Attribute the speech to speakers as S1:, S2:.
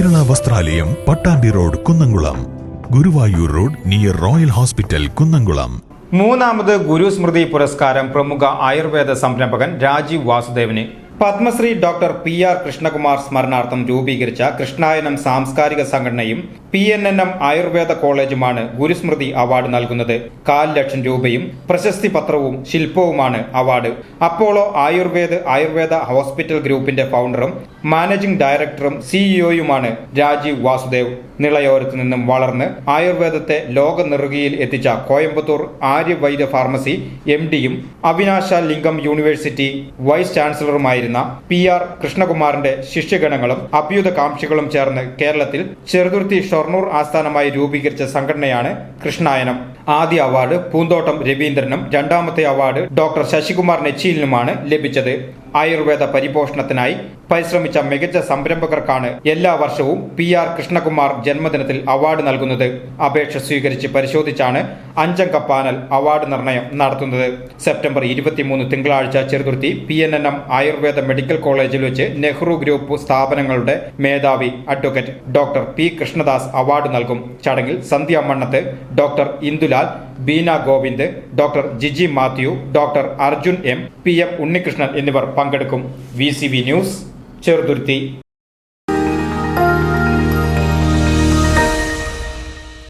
S1: വസ്ത്രാലയം Pattambi road Kunnamkulam. Guruvayur road near royal hospital Kunnamkulam.
S2: മൂന്നാമത് ഗുരുസ്മൃതി പുരസ്കാരം പ്രമുഖ ആയുർവേദ സംരംഭകൻ Rajeev Vasudevan. Padmashri doctor P R Krishnakumar സ്മരണാർത്ഥം രൂപീകരിച്ച കൃഷ്ണായനം സാംസ്കാരിക സംഘടനയും P N N M Ayurveda കോളേജുമാണ് Gurusmriti award നൽകുന്നത്. കാൽ ലക്ഷം രൂപയും പ്രശസ്തി പത്രവും ശില്പവുമാണ് award. Apollo Ayurveda Ayurveda hospital ഗ്രൂപ്പിന്റെ ഫൗണ്ടറും മാനേജിംഗ് ഡയറക്ടറും സിഇഒയുമാണ് രാജീവ് വാസുദേവ്. നിളയോരത്ത് നിന്നും വളർന്ന് ആയുർവേദത്തെ ലോക നെറുകയിൽ എത്തിച്ച കോയമ്പത്തൂർ ആര്യവൈദ്യ ഫാർമസി എം ഡിയും അവിനാശ ലിംഗം യൂണിവേഴ്സിറ്റി വൈസ് ചാൻസലറുമായിരുന്ന. പി ആർ കൃഷ്ണകുമാറിന്റെ ശിഷ്യഗണങ്ങളും അഭ്യുതകാംക്ഷികളും ചേർന്ന് കേരളത്തിൽ ചെറുതുരുത്തി ഷൊർണൂർ ആസ്ഥാനമായി രൂപീകരിച്ച സംഘടനയാണ് കൃഷ്ണായനം. ആദ്യ അവാർഡ് പൂന്തോട്ടം രവീന്ദ്രനും രണ്ടാമത്തെ അവാർഡ് ഡോക്ടർ ശശികുമാർ നെച്ചിയിലിനുമാണ് ലഭിച്ചത്. ആയുർവേദ പരിപോഷണത്തിനായി പരിശ്രമിച്ച മികച്ച സംരംഭകർക്കാണ് എല്ലാ വർഷവും പി ആർ കൃഷ്ണകുമാർ ജന്മദിനത്തിൽ അവാർഡ് നൽകുന്നത്. അപേക്ഷ സ്വീകരിച്ച് പരിശോധിച്ചാണ് അഞ്ചംഗ പാനൽ അവാർഡ് നിർണയം നടത്തുന്നത്. സെപ്റ്റംബർ ഇരുപത്തിമൂന്ന് തിങ്കളാഴ്ച Cheruthuruthy P N N M Ayurveda medical കോളേജിൽ വെച്ച് നെഹ്റു ഗ്രൂപ്പ് സ്ഥാപനങ്ങളുടെ മേധാവി advocate doctor P Krishnadas award നൽകും. ചടങ്ങിൽ Sandhya Mannath doctor Indulal Beena Govind doctor Jiji Mathew doctor Arjun M P M Unnikrishnan എന്നിവർ പങ്കെടുക്കും. V news Cheruthuruthy.